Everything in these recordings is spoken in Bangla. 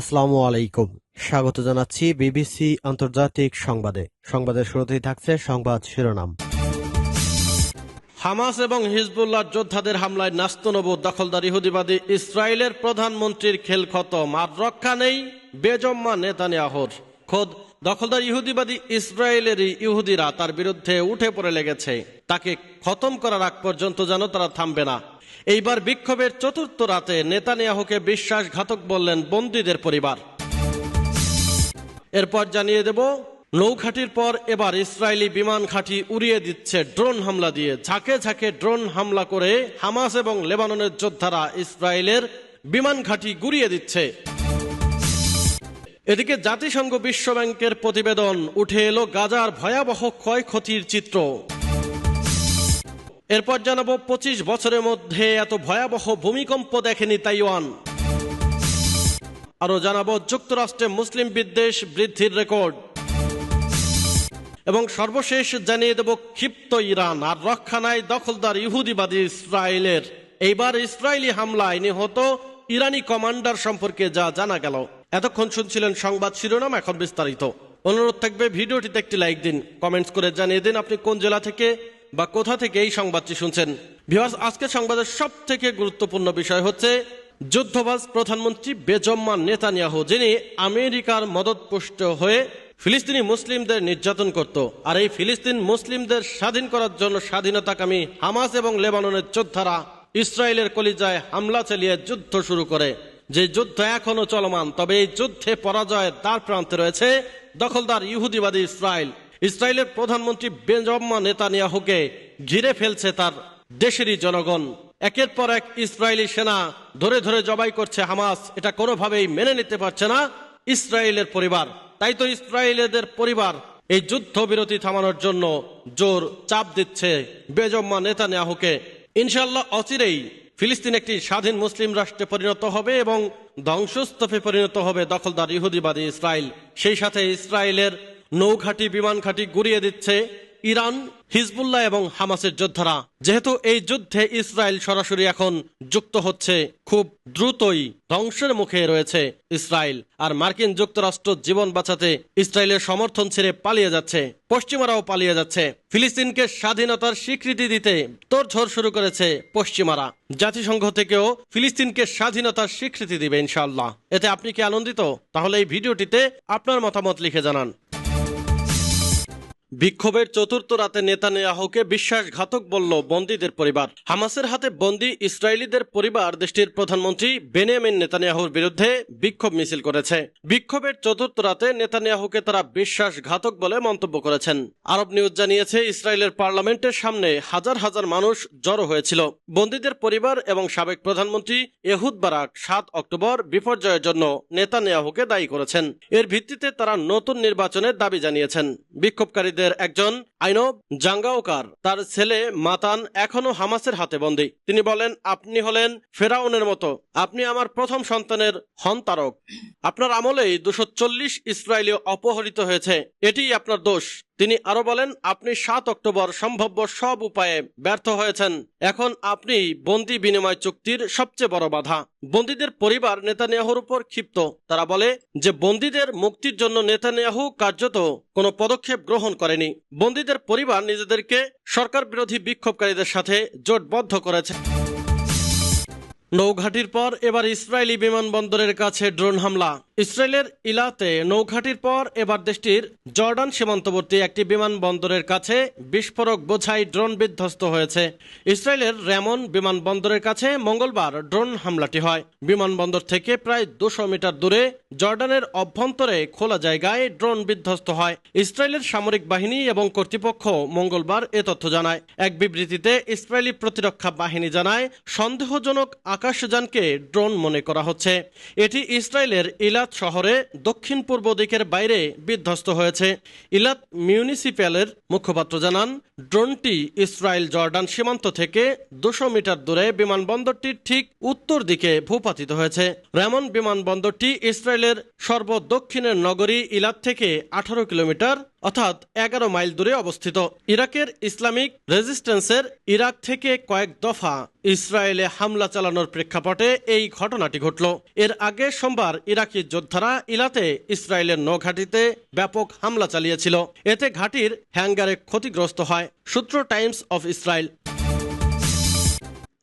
আসসালামু আলাইকুম। স্বাগত জানাচ্ছি বিবিসি আন্তর্জাতিক সংবাদে। সংবাদের শুরুতেই থাকছে সংবাদ শিরোনাম। হামাস এবং হিজবুল্লাহ যোদ্ধাদের হামলায় নাস্তনব দখলদার ইহুদিবাদী ইসরায়েলের প্রধানমন্ত্রীর খেল খতম। আর রক্ষা নেই বেজম্মা নেতানিয়াহুর। খোদ দখলদার ইহুদিবাদী ইসরায়েলেরই ইহুদিরা তার বিরুদ্ধে উঠে পড়ে লেগেছে। তাকে খতম করার আগ পর্যন্ত যেন তারা থামবে না। এইবার বিক্ষোভের চতুর্থ রাতে নেতানিয়াহুকে বিশ্বাসঘাতক বললেন বন্দীদের পরিবার। এরপর জানিয়ে দেব, নৌঘাটির পর এবার ইসরায়েলি বিমান ঘাঁটি উড়িয়ে দিচ্ছে ড্রোন হামলা দিয়ে। ঝাঁকে ঝাঁকে ড্রোন হামলা করে হামাস এবং লেবাননের যোদ্ধারা ইসরায়েলের বিমান ঘাঁটি গুড়িয়ে দিচ্ছে। এদিকে জাতিসংঘ বিশ্ব ব্যাংকের প্রতিবেদন, উঠে এলো গাজার ভয়াবহ ক্ষয়ক্ষতির চিত্র। এরপর জানাব, পঁচিশ বছরের মধ্যে এত ভয়াবহ ভূমিকম্প দেখেনি তাইওয়ান। আরও জানাব, যুক্তরাষ্ট্রে মুসলিম বিদ্বেষ বৃদ্ধির রেকর্ড। এবং সর্বশেষ জানিয়ে দেব, ক্ষিপ্ত ইরান আর রক্ষা নাই দখলদার ইহুদিবাদী ইসরায়েলের। এইবার ইসরায়েলি হামলায় নিহত ইরানি কমান্ডার সম্পর্কে যা জানা গেল। এতক্ষণ শুনছিলেন সংবাদ শিরোনাম, এখন বিস্তারিত। অনুরোধ থাকবে, ভিডিওটিতে একটি লাইক দিন, কমেন্টস করে জানিয়ে দিন আপনি কোন জেলা থেকে বা কোথা থেকে এই সংবাদটি শুনছেন? ভিওয়ার্স আজকের সংবাদের সব থেকে গুরুত্বপূর্ণ বিষয় হচ্ছে, যুদ্ধবাজ প্রধানমন্ত্রী বেজম্মা নেতানিয়াহু, যিনি আমেরিকার মদতপুষ্ট হয়ে ফিলিস্তিনি মুসলিমদের নির্যাতন করত। আর এই ফিলিস্তিন মুসলিমদের স্বাধীন করার জন্য স্বাধীনতাকামী হামাস এবং লেবাননের যোদ্ধারা ইসরায়েলের কলিজায় হামলা চালিয়ে যুদ্ধ শুরু করে। যে যুদ্ধ এখনও চলমান, তবে এই যুদ্ধে পরাজয়ের দ্বার প্রান্তে রয়েছে দখলদার ইহুদিবাদী ইসরায়েল। ইসরায়েলের প্রধানমন্ত্রী বেজম্মা নেতানিয়াহুকে ঘিরে ফেলছে তার দেশেরই জনগণ। একের পর এক ইসরায়েলি সেনা ধরে ধরে জবাই করছে হামাস। এটা কোনোভাবেই মেনে নিতে পারছে না ইসরায়েলের পরিবার। তাই তো ইসরায়েলের পরিবার এই যুদ্ধ বিরতি থামানোর জন্য জোর চাপ দিচ্ছে বেজম্মা নেতানিয়াহুকে। ইনশাল্লাহ অচিরেই ফিলিস্তিন একটি স্বাধীন মুসলিম রাষ্ট্রে পরিণত হবে এবং ধ্বংসস্তূপে পরিণত হবে দখলদার ইহুদিবাদী ইসরায়েল। সেই সাথে ইসরায়েলের নৌঘাটি বিমান ঘাঁটি গুড়িয়ে দিচ্ছে ইরান, হিজবুল্লাহ এবং হামাসের যোদ্ধারা। যেহেতু এই যুদ্ধে ইসরায়েল সরাসরি এখন যুক্ত হচ্ছে, খুব দ্রুতই ধ্বংসের মুখে রয়েছে ইসরায়েল। আর মার্কিন যুক্তরাষ্ট্র জীবন বাঁচাতে ইসরায়েলের সমর্থন ছেড়ে পালিয়ে যাচ্ছে, পশ্চিমারাও পালিয়ে যাচ্ছে। ফিলিস্তিনকে স্বাধীনতার স্বীকৃতি দিতে তোড়ঝড় শুরু করেছে পশ্চিমারা। জাতিসংঘ থেকেও ফিলিস্তিনকে স্বাধীনতার স্বীকৃতি দিবে ইনশাল্লাহ এতে আপনি কি আনন্দিত? তাহলে এই ভিডিওটিতে আপনার মতামত লিখে জানান। বিক্ষোভের চতুর্থ রাতে নেতানিয়াহুকে বিশ্বাসঘাতক বলল বন্দীদের পরিবার। হামাসের হাতে বন্দী ইসরায়েলিদের পরিবার দেশটির প্রধানমন্ত্রী বেনিয়ামিন নেতানিয়াহুর বিরুদ্ধে বিক্ষোভ মিছিল করেছে। বিক্ষোভের চতুর্থ রাতে নেতানিয়াহুকে তারা বিশ্বাসঘাতক বলে মন্তব্য করেছেন। আরব নিউজ জানিয়েছে, ইসরায়েলের পার্লামেন্টের সামনে হাজার হাজার মানুষ জড়ো হয়েছিল। বন্দীদের পরিবার এবং সাবেক প্রধানমন্ত্রী এহুদ বারাক সাত অক্টোবর বিপর্যয়ের জন্য নেতানিয়াহুকে দায়ী করেছেন। এর ভিত্তিতে তারা নতুন নির্বাচনের দাবি জানিয়েছেন। বিক্ষোভকারীদের মুজাহিদের একজন আইনব জাঙ্গাওকার। তার ছেলে মাতান এখনও হামাসের হাতে বন্দী। তিনি বলেন, আপনি হলেন ফেরাউনের মতো। আপনি আমার প্রথম সন্তানের হন্তারক। আপনার আমলেই দুশো চল্লিশ ইসরায়েলি অপহরিত হয়েছে। এটি আপনার দোষ। তিনি আরও বলেন, আপনি সাত অক্টোবর সম্ভাব্য সব উপায়ে ব্যর্থ হয়েছেন। এখন আপনি বন্দি বিনিময় চুক্তির সবচেয়ে বড় বাধা। বন্দীদের পরিবার নেতানিয়াহুর উপর ক্ষিপ্ত। তারা বলে যে, বন্দীদের মুক্তির জন্য নেতানিয়াহু কার্যত কোনো পদক্ষেপ গ্রহণ করেনি। বন্দীদের পরিবার নিজেদেরকে সরকার বিরোধী বিক্ষোভকারীদের সাথে জোটবদ্ধ করেছে। নৌঘাটির পর এবার ইসরায়েলি বিমানবন্দরের কাছে ড্রোন হামলা। ইসরায়েলের ইলাতে নৌঘাটির পর এবার দেশটির জর্ডান সীমান্তবর্তী একটি বিমানবন্দরের কাছে বিস্ফোরক বোঝাই ড্রোন বিধ্বস্ত হয়েছে। ইসরায়েলের র্যামন বিমানবন্দরের কাছে মঙ্গলবার ড্রোন হামলাটি হয়। বিমানবন্দর থেকে প্রায় দুশো মিটার দূরে জর্ডানের অভ্যন্তরে খোলা জায়গায় ড্রোন বিধ্বস্ত হয়। ইসরায়েলের সামরিক বাহিনী এবং কর্তৃপক্ষ মঙ্গলবার এ তথ্য জানায়। এক বিবৃতিতে ইসরায়েলি প্রতিরক্ষা বাহিনী জানায়, সন্দেহজনক আকাশযানকে ড্রোন মনে করা হচ্ছে। এটি ইসরায়েলের ইলাত শহরে দক্ষিণ পূর্ব দিকের বাইরে বিধ্বস্ত হয়েছে। ইলাত মিউনিসিপ্যালের মুখপাত্র জানান, ড্রোনটি ইসরায়েল জর্ডান সীমান্ত থেকে দুশো মিটার দূরে বিমানবন্দরটির ঠিক উত্তর দিকে ভূপাতিত হয়েছে। রেমন বিমানবন্দরটি ইসরায়েলের সর্বদক্ষিণের নগরী ইলাত থেকে আঠারো কিলোমিটার অর্থাৎ এগারো মাইল দূরে অবস্থিত। ইরাকের ইসলামিক রেজিস্ট্যান্সের ইরাক থেকে কয়েক দফা ইসরায়েলে হামলা চালানোর প্রেক্ষাপটে এই ঘটনাটি ঘটল। এর আগে সোমবার ইরাকি যোদ্ধারা ইলাতে ইসরায়েলের নৌঘাটিতে ব্যাপক হামলা চালিয়েছিল। এতে ঘাটির হ্যাঙ্গারে ক্ষতিগ্রস্ত হয়, সূত্র টাইমস অফ ইসরায়েল।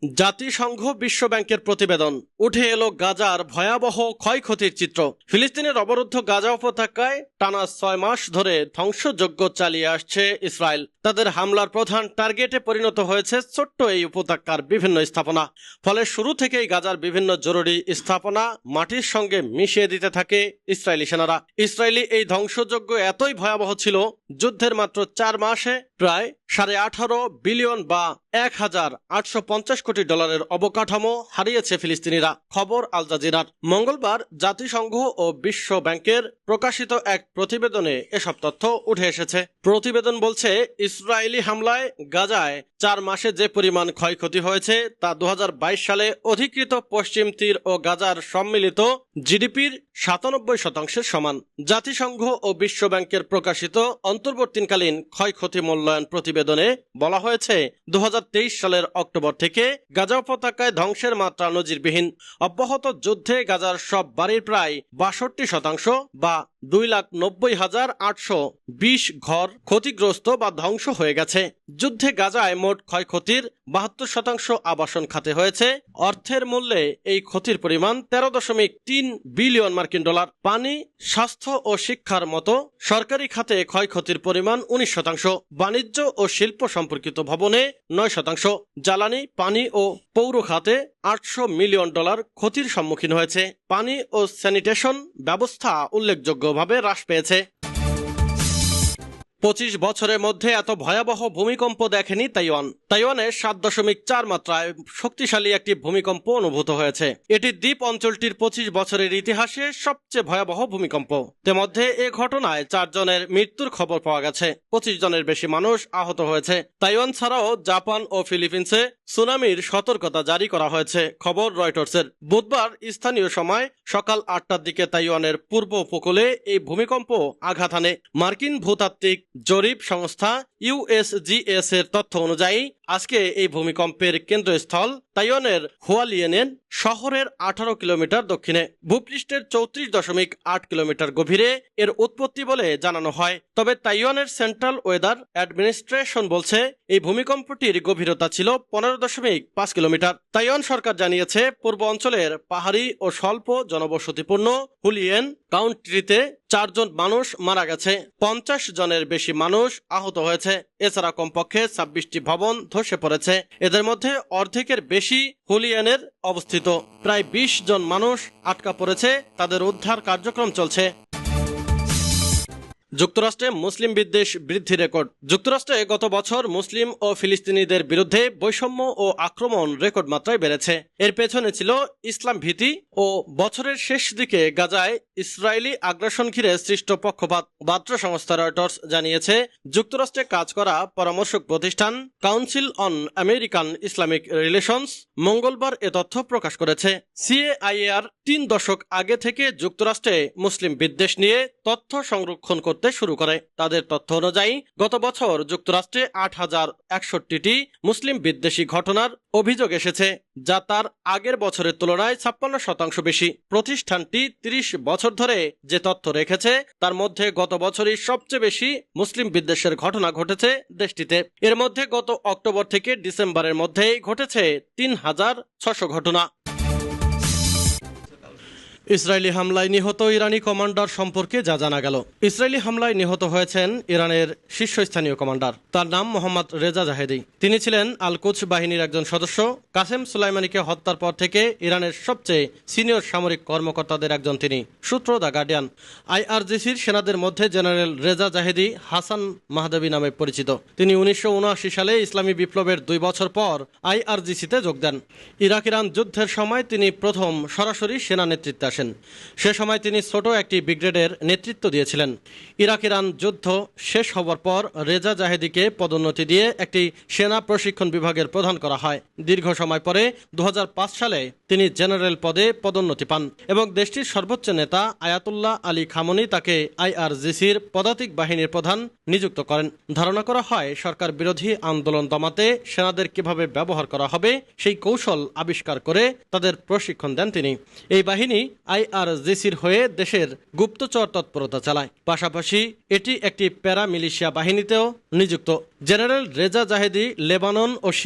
জাতিসংঘ বিশ্ব ব্যাংকের প্রতিবেদন। উঠে এলো গাজার ভয়াবহ ক্ষয়ক্ষতির চিত্র। ফিলিস্তিনের অবরুদ্ধ গাজা উপত্যকায় টানা ছয় মাস ধরে ধ্বংসযজ্ঞ চালিয়ে আসছে ইসরায়েল। তাদের হামলার প্রধান টার্গেটে পরিণত হয়েছে ছোট্ট এই উপত্যকার বিভিন্ন স্থাপনা। ফলে শুরু থেকেই গাজার বিভিন্ন জরুরি স্থাপনা মাটির সঙ্গে মিশিয়ে দিতে থাকে ইসরায়েলি সেনারা। ইসরায়েলি এই ধ্বংসযজ্ঞ এতই ভয়াবহ ছিল, যুদ্ধের মাত্র চার মাসে প্রায় সাড়ে আঠারো বিলিয়ন বা এক হাজার আটশো পঞ্চাশ কোটি ডলারের অবকাঠামো হারিয়েছে ফিলিস্তিনিরা। খবর আল জাজিরার। মঙ্গলবার জাতিসংঘ ও বিশ্ব ব্যাংকের প্রকাশিত এক প্রতিবেদনে এসব তথ্য উঠে এসেছে। প্রতিবেদন বলছে, ইসরায়েলি হামলায় গাজায় চার মাসে যে পরিমাণ ক্ষয়ক্ষতি হয়েছে তা দু হাজার বাইশ সালে অধিকৃত পশ্চিম তীর ও গাজার সম্মিলিত জিডিপির সাতানব্বই শতাংশের সমান। জাতিসংঘ ও বিশ্ব ব্যাংকের প্রকাশিত অন্তর্বর্তীকালীন ক্ষয়ক্ষতি মূল্যায়ন প্রতিবেদনে বলা হয়েছে দু হাজার তেইশ সালের অক্টোবর থেকে গাজা উপত্যকায় ধ্বংসের মাত্রা নজিরবিহীন। অব্যাহত যুদ্ধে গাজার সব বাড়ির প্রায় বাষট্টি শতাংশ বা দুই লাখ নব্বই হাজার আটশো বিশ ঘর ক্ষতিগ্রস্ত বা ধ্বংস হয়ে গেছে। যুদ্ধে গাজায় মোট ক্ষয়ক্ষতির বাহাত্তর শতাংশ আবাসন খাতে হয়েছে। অর্থের মূল্যে এই ক্ষতির পরিমাণ তেরো দশমিক তিন বিলিয়ন মার্কিন ডলার। পানি, স্বাস্থ্য ও শিক্ষার মতো সরকারি খাতে ক্ষয়ক্ষতির পরিমাণ উনিশ শতাংশ। বাণিজ্য ও শিল্প সম্পর্কিত ভবনে নয় শতাংশ। জ্বালানি, পানি ও পৌর খাতে আটশো মিলিয়ন ডলার ক্ষতির সম্মুখীন হয়েছে। পানি ও স্যানিটেশন ব্যবস্থা উল্লেখযোগ্যভাবে হ্রাস পেয়েছে। পঁচিশ বছরের মধ্যে এত ভয়াবহ ভূমিকম্প দেখেনি তাইওয়ান। তাইওয়ানে সাত দশমিক চার মাত্রায় শক্তিশালী একটি ভূমিকম্প অনুভূত হয়েছে। এটি দ্বীপ অঞ্চলটির পঁচিশ বছরের ইতিহাসে সবচেয়ে ভয়াবহ ভূমিকম্প। মধ্যে এ ঘটনায় চারজনের মৃত্যুর খবর পাওয়া গেছে। পঁচিশ জনের বেশি মানুষ আহত হয়েছে। তাইওয়ান ছাড়াও জাপান ও ফিলিপিন্সে সুনামির সতর্কতা জারি করা হয়েছে, খবর রয়টার্সের। বুধবার স্থানীয় সময় সকাল আটটার দিকে তাইওয়ানের পূর্ব উপকূলে এই ভূমিকম্প আঘাত মার্কিন ভূতাত্ত্বিক জরিপ সংস্থা ইউএসজিএস এর তথ্য অনুযায়ী, আজকে এই ভূমিকম্পের কেন্দ্রস্থল তাইওয়ানের হুয়ালিয়েনেন শহরের আঠারো কিলোমিটার দক্ষিণে, ভূপৃষ্ঠের চৌত্রিশ দশমিক আট কিলোমিটার গভীরে এর উৎপত্তি বলে জানানো হয়। তবে তাইওয়ানের সেন্ট্রাল ওয়েদার অ্যাডমিনিস্ট্রেশন বলছে, এই ভূমিকম্পটির গভীরতা ছিল পনেরো দশমিক পাঁচ কিলোমিটার। তাইওয়ান সরকার জানিয়েছে, পূর্ব অঞ্চলের পাহাড়ি ও স্বল্প জনবসতিপূর্ণ হুলিয়েন কাউন্ট্রিতে চারজন মানুষ মারা গেছে। পঞ্চাশ জনের বেশি মানুষ আহত হয়েছে। এছাড়া কমপক্ষে ছাব্বিশটি ভবন ধসে পড়েছে। এদের মধ্যে অর্ধেকের বেশি হুলিয়ানের অবস্থিত। প্রায় বিশ জন মানুষ আটকা পড়েছে। তাদের উদ্ধার কার্যক্রম চলছে। যুক্তরাষ্ট্রে মুসলিম বিদ্বেষ বৃদ্ধি রেকর্ড। যুক্তরাষ্ট্রে গত বছর মুসলিম ও ফিলিস্তিনিদের বিরুদ্ধে বৈষম্য ও আক্রমণ রেকর্ড মাত্রায় বেড়েছে। এর পেছনে ছিল ইসলাম ভীতি ও বছরের শেষ দিকে গাজায় ইসরায়েলি আগ্রাসন ঘিরে সৃষ্ট পক্ষপাত। বার্তা সংস্থা রয়টার্স জানিয়েছে, যুক্তরাষ্ট্রে কাজ করা পরামর্শক প্রতিষ্ঠান council on American Islamic relations মঙ্গলবার এ তথ্য প্রকাশ করেছে। সিএআইআর তিন দশক আগে থেকে যুক্তরাষ্ট্রে মুসলিম বিদ্বেষ নিয়ে তথ্য সংরক্ষণ করতে শুরু করে। তাদের তথ্য অনুযায়ী, গত বছর যুক্তরাষ্ট্রে আট হাজার একষট্টিটি মুসলিম বিদ্বেষী ঘটনার অভিযোগ এসেছে, যা তার আগের বছরের তুলনায় ছাপ্পান্ন শতাংশ বেশি। প্রতিষ্ঠানটি তিরিশ বছর ধরে যে তথ্য রেখেছে, তার মধ্যে গত বছরই সবচেয়ে বেশি মুসলিম বিদ্বেষের ঘটনা ঘটেছে দেশটিতে। এর মধ্যে গত অক্টোবর থেকে ডিসেম্বরের মধ্যেই ঘটেছে তিন হাজার ছশো ঘটনা। ইসরায়েলি হামলায় নিহত ইরানি কমান্ডার সম্পর্কে যা জানা গেল। ইসরায়েলি হামলায় নিহত হয়েছেন ইরানের শীর্ষস্থানীয় কমান্ডার। তার নাম মোহাম্মদ রেজা জাহেদি। তিনি ছিলেন আলকুচ বাহিনীর একজন সদস্য। কাসেম সুলাইমানিকে হত্যার পর থেকে ইরানের সবচেয়ে সিনিয়র সামরিক কর্মকর্তাদের একজন তিনি। সূত্র দ্য গার্ডিয়ান আইআরজিসির সেনাদের মধ্যে general Reza Zahedi Hasan Mahdavi নামে পরিচিত। তিনি উনিশশো উনআশি সালে ইসলামী বিপ্লবের দুই বছর পর আইআরজিসিতে যোগ দেন। ইরাক ইরান যুদ্ধের সময় তিনি প্রথম সরাসরি সেনা নেতৃত্বে আসেন সে সময় তিনি ছোট একটি ব্রিগেডের নেতৃত্ব দিয়েছিলেন। ইরাক ইরান যুদ্ধ শেষ হওয়ার পর রেজা জাহেদিকে পদোন্নতি দিয়ে একটি সেনা প্রশিক্ষণ বিভাগের প্রধান করা হয়। দীর্ঘ সময় পরে দু হাজার পাঁচ সালে তিনি জেনারেল পদে পদোন্নতি পান এবং দেশটির সর্বোচ্চ নেতা আয়াতুল্লাহ আলী খামনি তাকে আইআরজিসির পদাতিক বাহিনীর প্রধান নিযুক্ত করেন। ধারণা করা হয়, সরকার বিরোধী আন্দোলন দমাতে সেনাদের কীভাবে ব্যবহার করা হবে সেই কৌশল আবিষ্কার করে তাদের প্রশিক্ষণ দেন তিনি। এই বাহিনী আইআরজিসির হয়ে দেশের গুপ্তচর তৎপরতা চালায়। পাশাপাশি এটি একটি প্যারা মিলিশিয়া বাহিনীতেও নিযুক্ত। জেনারেল রেজা জাহেদি লেবানন ও